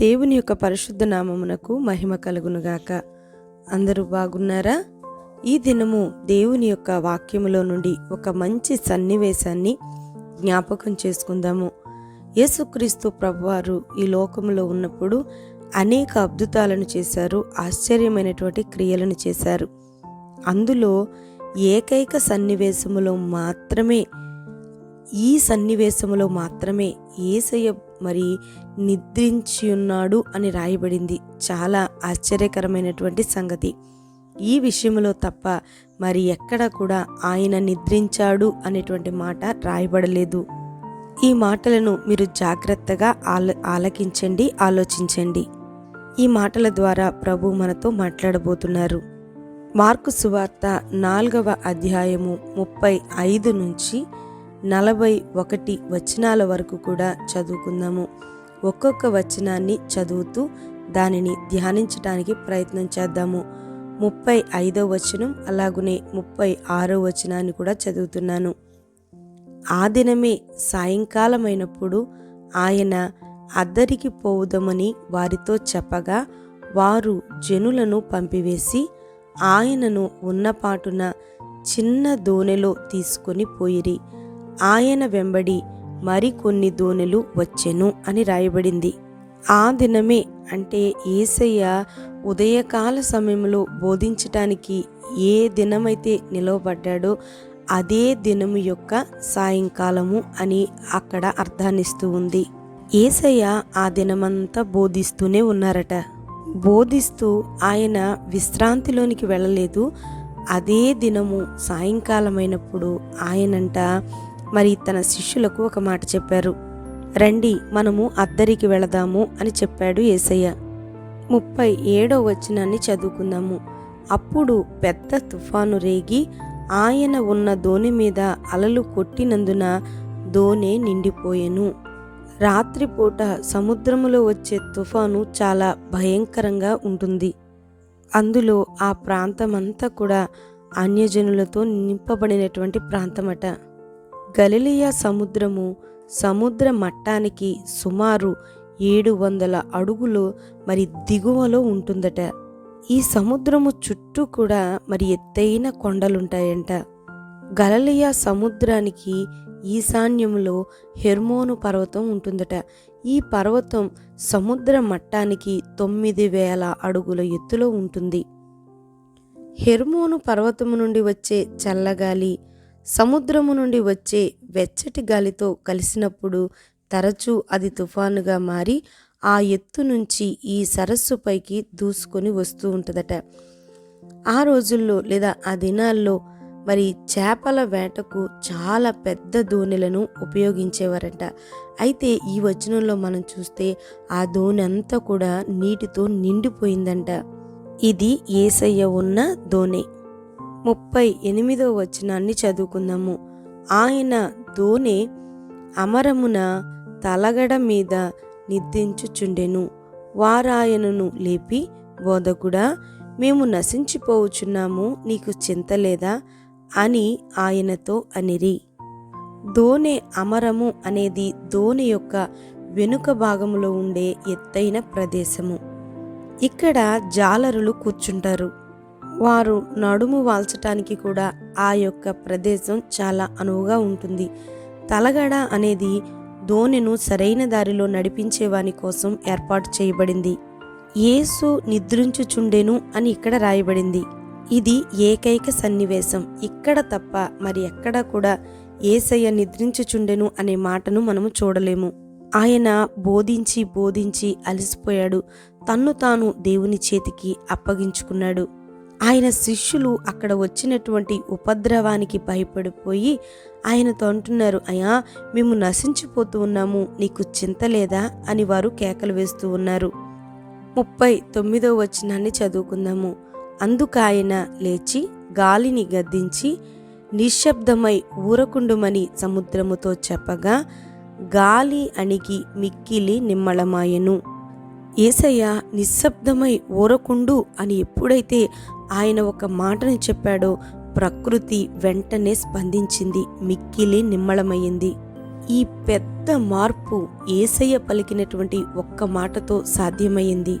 దేవుని యొక్క పరిశుద్ధ నామమునకు మహిమ కలుగునుగాక. అందరూ బాగున్నారా? ఈ దినము దేవుని యొక్క వాక్యములో నుండి ఒక మంచి సన్నివేశాన్ని జ్ఞాపకం చేసుకుందాము. యేసుక్రీస్తు ప్రభువారు ఈ లోకంలో ఉన్నప్పుడు అనేక అద్భుతాలను చేశారు ఆశ్చర్యమైనటువంటి క్రియలను చేశారు. అందులో ఏకైక సన్నివేశములో మాత్రమే ఈ సన్నివేశంలో మాత్రమే ఏసయ్య మరి నిద్రించి ఉన్నాడు అని రాయబడింది. చాలా ఆశ్చర్యకరమైనటువంటి సంగతి. ఈ విషయంలో తప్ప మరి ఎక్కడ కూడా ఆయన నిద్రించాడు అనేటువంటి మాట రాయబడలేదు. ఈ మాటలను మీరు జాగ్రత్తగా ఆల ఆలకించండి ఆలోచించండి. ఈ మాటల ద్వారా ప్రభు మనతో మాట్లాడబోతున్నారు. మార్కు సువార్త నాలుగవ అధ్యాయము ముప్పై ఐదు నుంచి నలభై ఒకటి వచనాల వరకు కూడా చదువుకుందాము. ఒక్కొక్క వచనాన్ని చదువుతూ దానిని ధ్యానించడానికి ప్రయత్నం చేద్దాము. ముప్పై ఐదో వచనం అలాగునే ముప్పై ఆరో వచనాన్ని కూడా చదువుతున్నాను. ఆ దినమే సాయంకాలమైనప్పుడు ఆయన అద్దరికి పోవుదమని వారితో చెప్పగా వారు జనులను పంపివేసి ఆయనను ఉన్నపాటున చిన్న దోణెలో తీసుకొని పోయిరి. ఆయన వెంబడి మరికొన్ని దోణులు వచ్చెను అని రాయబడింది. ఆ దినమే అంటే ఏసయ్య ఉదయకాల సమయంలో బోధించటానికి ఏ దినమైతే నిలవబడ్డాడో అదే దినము యొక్క సాయంకాలము అని అక్కడ అర్థాన్నిస్తూ ఉంది. ఏసయ్య ఆ దినమంతా బోధిస్తూనే ఉన్నారట. బోధిస్తూ ఆయన విశ్రాంతిలోనికి వెళ్ళలేదు. అదే దినము సాయంకాలమైనప్పుడు ఆయనంట మరి తన శిష్యులకు ఒక మాట చెప్పారు. రండి మనము అద్దరికి వెళదాము అని చెప్పాడు ఏసయ్య. ముప్పై ఏడో వచనాన్ని చదువుకుందాము. అప్పుడు పెద్ద తుఫాను రేగి ఆయన ఉన్న దోణి మీద అలలు కొట్టినందున దోణె నిండిపోయెను. రాత్రిపూట సముద్రములో వచ్చే తుఫాను చాలా భయంకరంగా ఉంటుంది. అందులో ఆ ప్రాంతమంతా కూడా అన్యజనులతో నింపబడినటువంటి ప్రాంతమట. గలిలియా సముద్రము సముద్ర మట్టానికి సుమారు ఏడు వందల అడుగులు మరి దిగువలో ఉంటుందట. ఈ సముద్రము చుట్టూ కూడా మరి ఎత్తైన కొండలుంటాయంట. గలలియా సముద్రానికి ఈశాన్యంలో హెర్మోను పర్వతం ఉంటుందట. ఈ పర్వతం సముద్ర మట్టానికి తొమ్మిది వేల అడుగుల ఎత్తులో ఉంటుంది. హెర్మోను పర్వతము నుండి వచ్చే చల్లగాలి సముద్రము నుండి వచ్చే వెచ్చటి గాలితో కలిసినప్పుడు తరచూ అది తుఫానుగా మారి ఆ ఎత్తు నుంచి ఈ సరస్సుపైకి దూసుకొని వస్తూ ఉంటుందట. ఆ రోజుల్లో లేదా ఆ దినాల్లో మరి చేపల వేటకు చాలా పెద్ద దోణిలను ఉపయోగించేవారట. అయితే ఈ వచనంలో మనం చూస్తే ఆ దోణి అంతా కూడా నీటితో నిండిపోయిందంట. ఇది ఏసయ్య ఉన్న దోణి ముప్పై ఎనిమిదో వచనాన్ని చదువుకుందాము. ఆయన ధోని అమరమున తలగడ మీద నిద్రించుచుండెను. వారాయనను లేపి బోధకుడా మేము నశించిపోవుచున్నాము నీకు చింత లేదా? అని ఆయనతో అనిరి. దోనె అమరము అనేది దోణి యొక్క వెనుక భాగంలో ఉండే ఎత్తైన ప్రదేశము. ఇక్కడ జాలరులు కూర్చుంటారు. వారు నడుము వాల్చటానికి కూడా ఆ యొక్క ప్రదేశం చాలా అనువుగా ఉంటుంది. తలగడ అనేది దోణెను సరైన దారిలో నడిపించేవాని కోసం ఏర్పాటు చేయబడింది. యేసు నిద్రించుచుండెను అని ఇక్కడ రాయబడింది. ఇది ఏకైక సన్నివేశం. ఇక్కడ తప్ప మరి ఎక్కడ కూడా ఏసయ్య నిద్రించుచుండెను అనే మాటను మనము చూడలేము. ఆయన బోధించి బోధించి అలసిపోయాడు. తన్ను తాను దేవుని చేతికి అప్పగించుకున్నాడు. ఆయన శిష్యులు అక్కడ వచ్చినటువంటి ఉపద్రవానికి భయపడిపోయి ఆయనతో అంటున్నారు అయ్యా మేము నశించిపోతూ ఉన్నాము నీకు చింత లేదా? అని వారు కేకలు వేస్తూ ఉన్నారు. ముప్పై తొమ్మిదో వచనాన్ని చదువుకుందాము. అందుకాయన లేచి గాలిని గద్దించి నిశ్శబ్దమై ఊరకుండుమని సముద్రముతో చెప్పగా గాలి అణిగి మిక్కిలి నిమ్మళమాయను. ఏసయ్య నిశ్శబ్దమై ఊరకుండు అని ఎప్పుడైతే ఆయన ఒక మాటని చెప్పాడో. ప్రకృతి వెంటనే స్పందించింది. మిక్కిలి నిమ్మళమయ్యింది ఈ పెద్ద మార్పు ఏసయ్య పలికినటువంటి ఒక్క మాటతో సాధ్యమైంది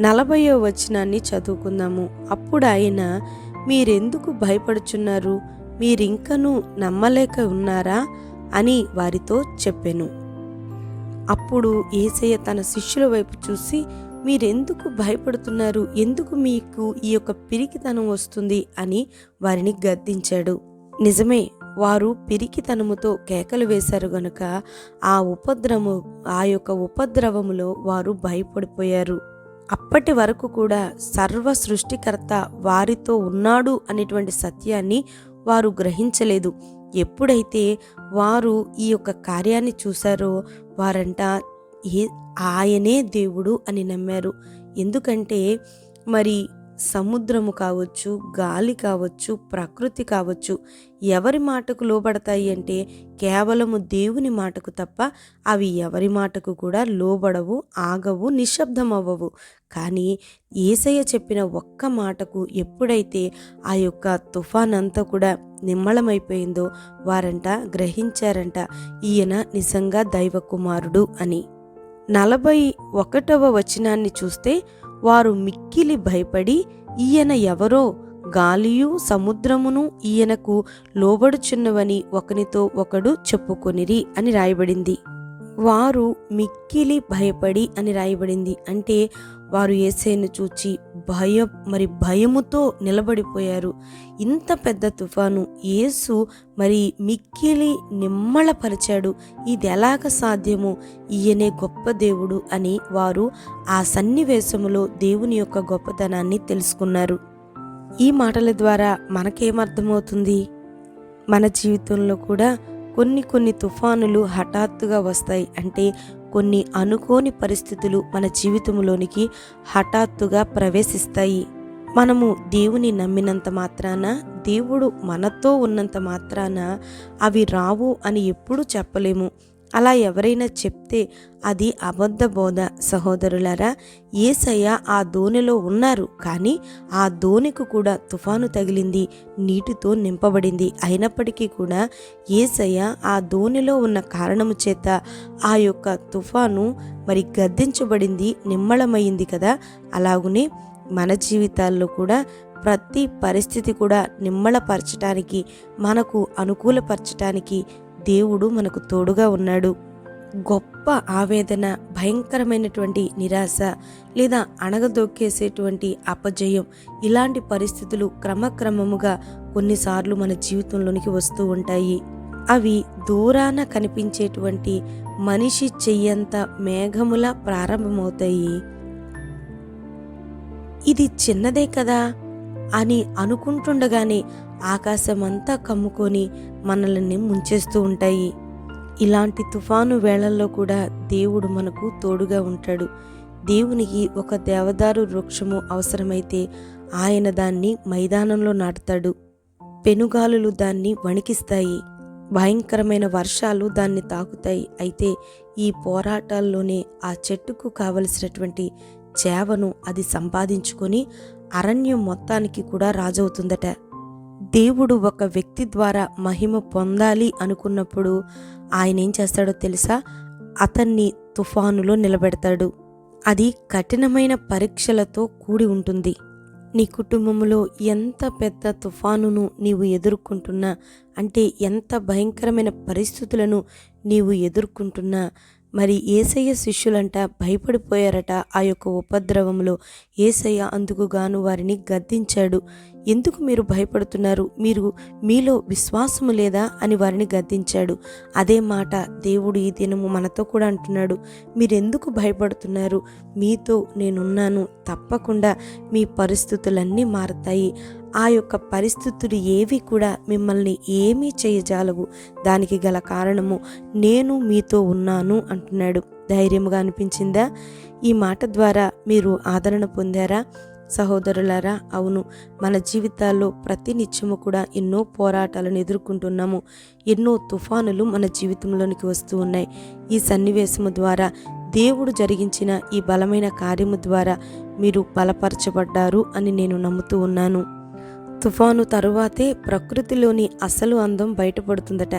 నలభయో వచనాన్ని చదువుకుందాము. అప్పుడు ఆయన మీరెందుకు భయపడుచున్నారు? మీరింకను నమ్మలేక ఉన్నారా? అని వారితో చెప్పెను. అప్పుడు ఏసయ్య తన శిష్యుల వైపు చూసి మీరెందుకు భయపడుతున్నారు? ఎందుకు మీకు ఈ యొక్క పిరికితనం వస్తుంది? అని వారిని గద్దించాడు. నిజమే వారు పిరికితనముతో కేకలు వేశారు గనుక ఆ ఉపద్రము ఆ యొక్క ఉపద్రవములో వారు భయపడిపోయారు. అప్పటి వరకు కూడా సర్వ సృష్టికర్త వారితో ఉన్నాడు అనేటువంటి సత్యాన్ని వారు గ్రహించలేదు. ఎప్పుడైతే వారు ఈ యొక్క కార్యాన్ని చూశారో వారంట ఏ ఆయనే దేవుడు అని నమ్మారు. ఎందుకంటే మరి సముద్రము కావచ్చు గాలి కావచ్చు ప్రకృతి కావచ్చు ఎవరి మాటకు లోబడతాయి అంటే కేవలము దేవుని మాటకు తప్ప అవి ఎవరి మాటకు కూడా లోబడవు ఆగవు నిశ్శబ్దమవ్వవు. కానీ ఏసయ్య చెప్పిన ఒక్క మాటకు ఎప్పుడైతే ఆ యొక్క తుఫాన్ అంతా కూడా నిమ్మళమైపోయిందో వారంట గ్రహించారంట ఈయన నిజంగా దైవకుమారుడు అని. నలభై ఒకటవ వచనాన్ని చూస్తే వారు మిక్కిలి భయపడి ఈయన ఎవరో? గాలియు సముద్రమును ఈయనకు లోబడుచున్నవని ఒకనితో ఒకడు చెప్పుకొనిరి అని రాయబడింది. వారు మిక్కిలి భయపడి అని రాయబడింది. అంటే వారు ఏసైను చూచి భయ మరి భయముతో నిలబడిపోయారు. ఇంత పెద్ద తుఫాను యేసు మరి మిక్కిలి నిమ్మళపరిచాడు. ఇది ఎలాగ సాధ్యము? ఈయనే గొప్ప దేవుడు అని వారు ఆ సన్నివేశములో దేవుని యొక్క గొప్పతనాన్ని తెలుసుకున్నారు. ఈ మాటల ద్వారా మనకేమర్థమవుతుంది? మన జీవితంలో కూడా కొన్ని కొన్ని తుఫానులు హఠాత్తుగా వస్తాయి. అంటే కొన్ని అనుకోని పరిస్థితులు మన జీవితంలోనికి హఠాత్తుగా ప్రవేశిస్తాయి. మనము దేవుని నమ్మినంత మాత్రాన దేవుడు మనతో ఉన్నంత మాత్రాన అవి రావు అని ఎప్పుడూ చెప్పలేము. అలా ఎవరైనా చెప్తే అది అబద్ధ బోధ సహోదరులారా. ఏసయ్య ఆ దోణిలో ఉన్నారు. కానీ ఆ దోణికి కూడా తుఫాను తగిలింది నీటితో నింపబడింది. అయినప్పటికీ కూడా ఏసయ్య ఆ దోణిలో ఉన్న కారణము చేత ఆ యొక్క తుఫాను మరి గద్దించబడింది నిమ్మళమైంది కదా. అలాగునే మన జీవితాల్లో కూడా ప్రతి పరిస్థితి కూడా నిమ్మళపరచటానికి మనకు అనుకూలపరచటానికి దేవుడు మనకు తోడుగా ఉన్నాడు. గొప్ప ఆవేదన భయంకరమైనటువంటి నిరాశ లేదా అణగదొక్కేసేటువంటి అపజయం ఇలాంటి పరిస్థితులు క్రమక్రమముగా కొన్నిసార్లు మన జీవితంలోనికి వస్తూ ఉంటాయి. అవి దూరాన కనిపించేటువంటి మనిషి చెయ్యంత మేఘముల ప్రారంభమవుతాయి. ఇది చిన్నదే కదా అని అనుకుంటుండగానే ఆకాశమంతా కమ్ముకొని మనల్ని ముంచేస్తూ ఉంటాయి. ఇలాంటి తుఫాను వేళల్లో కూడా దేవుడు మనకు తోడుగా ఉంటాడు. దేవునికి ఒక దేవదారు వృక్షము అవసరమైతే ఆయన దాన్ని మైదానంలో నాటుతాడు. పెనుగాలులు దాన్ని వణికిస్తాయి. భయంకరమైన వర్షాలు దాన్ని తాకుతాయి. అయితే ఈ పోరాటాల్లోనే ఆ చెట్టుకు కావలసినటువంటి చేవను అది సంపాదించుకొని అరణ్యం మొత్తానికి కూడా రాజవుతుందట. దేవుడు ఒక వ్యక్తి ద్వారా మహిమ పొందాలి అనుకున్నప్పుడు ఆయన ఏం చేస్తాడో తెలుసా? అతన్ని తుఫానులో నిలబెడతాడు. అది కఠినమైన పరీక్షలతో కూడి ఉంటుంది. నీ కుటుంబంలో ఎంత పెద్ద తుఫానును నీవు ఎదుర్కొంటున్నా అంటే ఎంత భయంకరమైన పరిస్థితులను నీవు ఎదుర్కొంటున్నా మరి ఏసయ్య శిష్యులంట భయపడిపోయారట ఆ యొక్క ఉపద్రవంలో ఏసయ్య అందుకుగాను వారిని గద్దించాడు. ఎందుకు మీరు భయపడుతున్నారు? మీరు మీలో విశ్వాసము లేదా? అని వారిని గద్దించాడు. అదే మాట దేవుడు ఈ దినము మనతో కూడా అంటున్నాడు. మీరెందుకు భయపడుతున్నారు? మీతో నేనున్నాను. తప్పకుండా మీ పరిస్థితులన్నీ మారతాయి. ఆ యొక్క పరిస్థితులు ఏవి కూడా మిమ్మల్ని ఏమీ చేయజాలవు. దానికి గల కారణము నేను మీతో ఉన్నాను అంటున్నాడు. ధైర్యముగా అనిపించిందా? ఈ మాట ద్వారా మీరు ఆదరణ పొందారా? సహోదరులారా అవును మన జీవితాల్లో ప్రతి నిత్యము కూడా ఎన్నో పోరాటాలను ఎదుర్కొంటున్నాము. ఎన్నో తుఫానులు మన జీవితంలోనికి వస్తూ ఉన్నాయి. ఈ సన్నివేశము ద్వారా దేవుడు జరిగించిన ఈ బలమైన కార్యము ద్వారా మీరు బలపరచబడ్డారు అని నేను నమ్ముతూ ఉన్నాను. తుఫాను తరువాతే ప్రకృతిలోని అసలు అందం బయటపడుతుందట.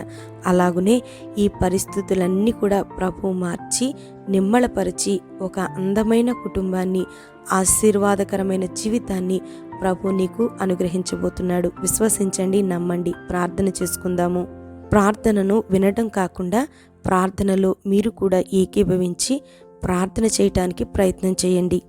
అలాగునే ఈ పరిస్థితులన్నీ కూడా ప్రభు మార్చి నిమ్మళపరిచి ఒక అందమైన కుటుంబాన్ని ఆశీర్వాదకరమైన జీవితాన్ని ప్రభు నీకు అనుగ్రహించబోతున్నాడు. విశ్వసించండి నమ్మండి ప్రార్థన చేసుకుందాము. ప్రార్థనను వినడం కాకుండా ప్రార్థనలో మీరు కూడా ఏకీభవించి ప్రార్థన చేయటానికి ప్రయత్నం చేయండి.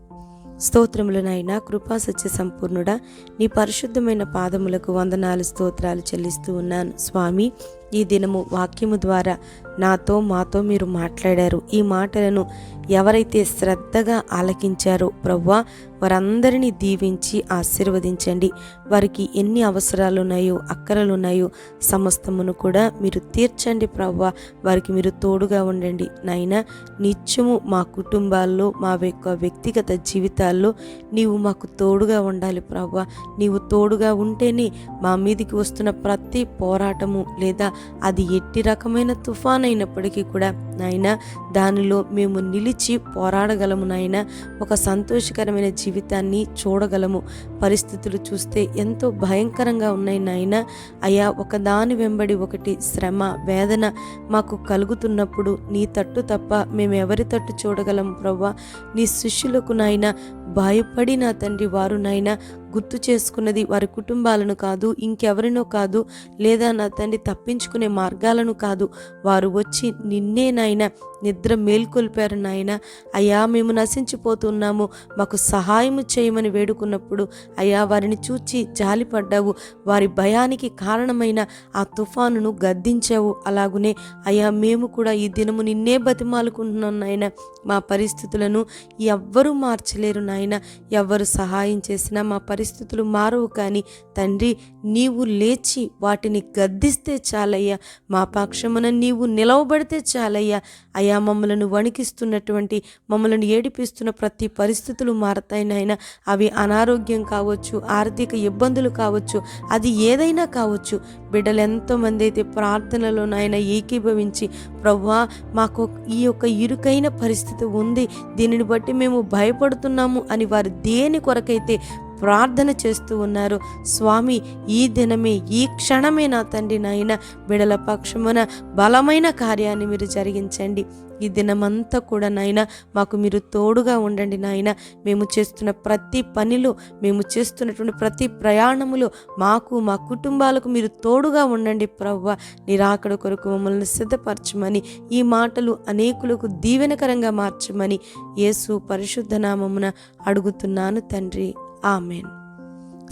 స్తోత్రములు నాయన కృపా సత్య సంపూర్ణుడా నీ పరిశుద్ధమైన పాదములకు వందనాలు స్తోత్రాలు చెల్లిస్తూ ఉన్నాను. స్వామి ఈ దినము వాక్యము ద్వారా నాతో మాతో మీరు మాట్లాడారు. ఈ మాటలను ఎవరైతే శ్రద్ధగా ఆలకించారో ప్రవ్వా వారందరినీ దీవించి ఆశీర్వదించండి. వారికి ఎన్ని అవసరాలు ఉన్నాయో అక్కరలు ఉన్నాయో సమస్తమును కూడా మీరు తీర్చండి ప్రవ్వా. వారికి మీరు తోడుగా ఉండండి. నాయన నిత్యము మా కుటుంబాల్లో మా యొక్క వ్యక్తిగత జీవితాల్లో నీవు మాకు తోడుగా ఉండాలి ప్రవ్వా. నీవు తోడుగా ఉంటేనే మా మీదికి వస్తున్న ప్రతి పోరాటము లేదా అది ఎట్టి రకమైన తుఫాన్ అయినప్పటికీ కూడా నాయన దానిలో మేము నిలిచి పోరాడగలము నాయన. ఒక సంతోషకరమైన జీవితాన్ని చూడగలము. పరిస్థితులు చూస్తే ఎంతో భయంకరంగా ఉన్నాయి నాయన. అయా ఒకదాని వెంబడి ఒకటి శ్రమ వేదన మాకు కలుగుతున్నప్పుడు నీ తట్టు తప్ప మేము ఎవరి తట్టు చూడగలం ప్రవ్వా? నీ శిష్యులకు నాయన భయపడి నా తండ్రి వారు నాయన గుర్తు చేసుకున్నది వారి కుటుంబాలను కాదు ఇంకెవరినో కాదు లేదా నా తండ్రి తప్పించుకునే మార్గాలను కాదు. వారు వచ్చి నిన్నే నాయన నిద్ర మేల్కొల్పారు నాయన. అయ్యా మేము నశించిపోతున్నాము. మాకు సహాయము చేయమని వేడుకున్నప్పుడు అయ్యా వారిని చూచి జాలిపడ్డావు. వారి భయానికి కారణమైన ఆ తుఫానును గద్దించావు. అలాగునే అయ్యా మేము కూడా ఈ దినము నిన్నే బతిమాలుకుంటున్నాం నాయన. మా పరిస్థితులను ఎవ్వరూ మార్చలేరు నాయన. ఎవ్వరు సహాయం చేసినా మా పరిస్థితులు మారవు కానీ తండ్రి నీవు లేచి వాటిని గద్దిస్తే చాలయ్యా. మా పక్షమున నీవు నిలవబడితే చాలయ్యా. అయా మమ్మలను వణికిస్తున్నటువంటి మమ్మలను ఏడిపిస్తున్న ప్రతి పరిస్థితులు మారతాయి నాయన. అవి అనారోగ్యం కావచ్చు ఆర్థిక ఇబ్బందులు కావచ్చు అది ఏదైనా కావచ్చు. బిడ్డలు ఎంతోమంది అయితే ప్రార్థనలో నాయన ఏకీభవించి ప్రవ్వా మాకు ఈ యొక్క ఇరుకైన పరిస్థితి ఉంది. దీనిని బట్టి మేము భయపడుతున్నాము అని వారు దేని కొరకైతే ప్రార్థన చేస్తూ ఉన్నారు. స్వామి ఈ దినమే ఈ క్షణమే నా తండ్రి నాయన బిడల పక్షమున బలమైన కార్యాన్ని మీరు జరిగించండి. ఈ దినమంతా కూడా నాయన మాకు మీరు తోడుగా ఉండండి నాయన. మేము చేస్తున్న ప్రతి పనిలో మేము చేస్తున్నటువంటి ప్రతి ప్రయాణములో మాకు మా కుటుంబాలకు మీరు తోడుగా ఉండండి ప్రవ్వ. నిరాకడ కొరకు మమ్మల్ని సిద్ధపరచమని ఈ మాటలు అనేకులకు దీవెనకరంగా మార్చమని యేసు పరిశుద్ధ నామమున అడుగుతున్నాను తండ్రి. ఆమెన్.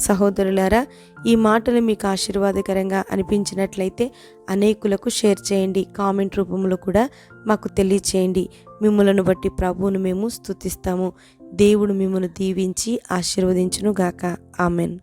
సహోదరులారా ఈ మాటలు మీకు ఆశీర్వాదకరంగా అనిపించినట్లయితే అనేకులకు షేర్ చేయండి కామెంట్ రూపంలో కూడా మాకు తెలియచేయండి. మిమ్మలను బట్టి ప్రభువును మేము స్తుతిస్తాము. దేవుడు మిమ్మల్ని దీవించి ఆశీర్వదించునుగాక. ఆమెన్.